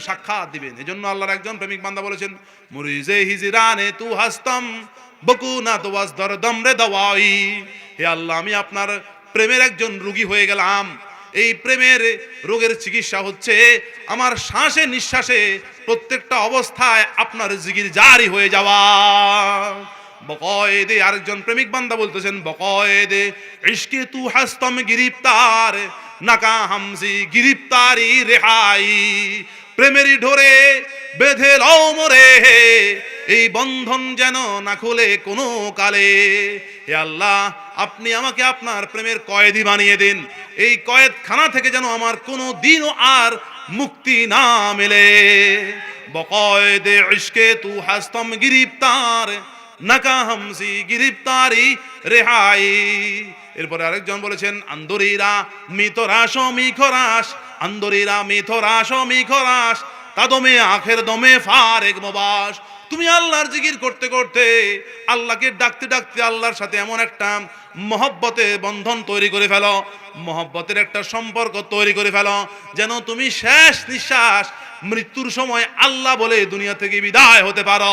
সাক্ষাৎ দিবেন। এজন্য আল্লাহর একজন প্রেমিক বান্দা বলেছেন মুরিজে হিজরানে তু হাস্তম, বকু না তো দরদম রে দওয়াই। হে আল্লাহ, আমি আপনার প্রেমের একজন রুগী হয়ে গেলাম। এই প্রেমের রোগের চিকিৎসা হচ্ছে, আমার শ্বাসে নিঃশ্বাসে প্রত্যেকটা অবস্থায় আপনার জিগির জারি হয়ে যাওয়া। বকয়েদে আরেকজন প্রেমিক বান্দা বলতেছেন, বকয়েদে ইশকে তু হাস্তম গিরিফতার নাকা হামসি গিরিফতারি রেহাই। প্রেমেরই ঢোরে বেঁধে লও মোরে। এই বন্ধন যেন না খুলে কোনো কালে। হে আল্লাহ, আপনি আমাকে আপনার প্রেমের কয়েদি বানিয়ে দিন। এই কয়েদখানা থেকে যেন আমার কোনো দিনও আর মুক্তি না মেলে। বকয়েদে ইশকে তু হাস্তম গিরিফতার নাকা হামসি গিরিফতারি রেহাই। এরপরে আরেকজন বলেছেন, আন্দরীরা মিতরাস মিখরাস, আন্দরীরা মিথরাস মিখরাস তাদমে আখের দমে ফারেক মবাস। তুমি আল্লাহর জিকির করতে করতে আল্লাহকে ডাকতে ডাকতে আল্লাহর সাথে এমন একটা মহব্বতে বন্ধন তৈরি করে ফেলো, মহব্বতের একটা সম্পর্ক তৈরি করে ফেলো, যেন তুমি শেষ নিঃশ্বাস মৃত্যুর সময় আল্লাহ বলে দুনিয়া থেকে বিদায় হতে পারো।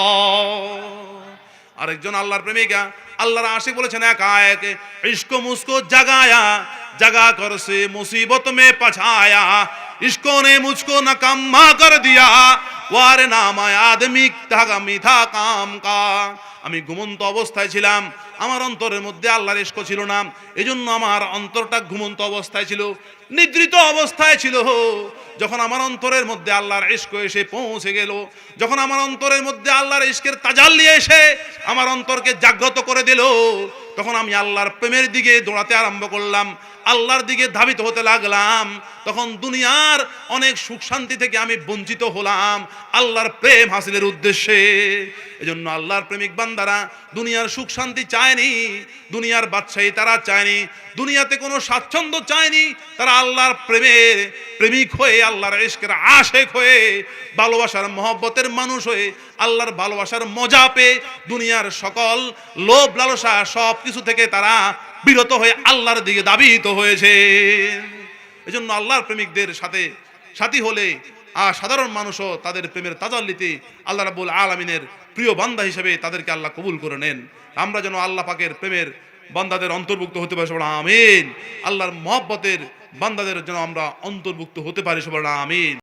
আরেকজন আল্লাহর প্রেমিকা अल्लाह आशिक एक आयत इश्क मुझको जगाया जगा कर से मुसीबत में पछाया इश्को ने मुझको नकम्मा कर दिया ওয়ারে নামায় আদমিক থাকা থা কাম কা। আমি ঘুমন্ত অবস্থায় ছিলাম, আমার অন্তরের মধ্যে আল্লাহর ইস্ক ছিল না, এজন্য আমার অন্তরটা ঘুমন্ত অবস্থায় ছিল, নিদ্রিত অবস্থায় ছিল। যখন আমার অন্তরের মধ্যে আল্লাহর ইস্ক এসে পৌঁছে গেল, যখন আমার অন্তরের মধ্যে আল্লাহর ইস্কের তাজাল্লি এসে আমার অন্তরকে জাগ্রত করে দিল তখন আমি আল্লাহর প্রেমের দিকে দৌড়াতে আরম্ভ করলাম, আল্লাহর দিকে ধাবিত হতে লাগলাম। তখন দুনিয়ার অনেক সুখ শান্তি থেকে আমি বঞ্চিত হলাম, আল্লাহর প্রেম হাসিলের উদ্দেশ্যে। এজন্য আল্লাহর প্রেমিক বান্দারা দুনিয়ার সুখ শান্তি চায়নি, দুনিয়ার বাদশাহী তারা চায়নি, দুনিয়াতে কোনো স্বাচ্ছন্দ্য চায়নি, তারা আল্লাহর প্রেমের প্রেমিক হয়ে, আল্লাহর ইশকের আশেক হয়ে, ভালোবাসার মহব্বতের মানুষ হয়ে, আল্লাহর ভালোবাসার মজা পেয়ে দুনিয়ার সকল লোভ লালসা সব কিছু থেকে তারা বিরত হয়ে আল্লাহর দিকে দাবিত হয়েছে। এজন্য আল্লাহর প্রেমিকদের সাথে সাথী হলে আর সাধারণ মানুষও তাদের প্রেমের তাজাল্লিতে আল্লাহ রাবুল আলমিনের প্রিয় বান্দা হিসেবে তাদেরকে আল্লাহ কবুল করে নেন। আমরা যেন আল্লাহ পাকের প্রেমের বান্দাদের অন্তর্ভুক্ত হতে পারি সবার আমিন। আল্লাহর মহব্বতের বান্দাদের যেন আমরা অন্তর্ভুক্ত হতে পারি সবার আমিন।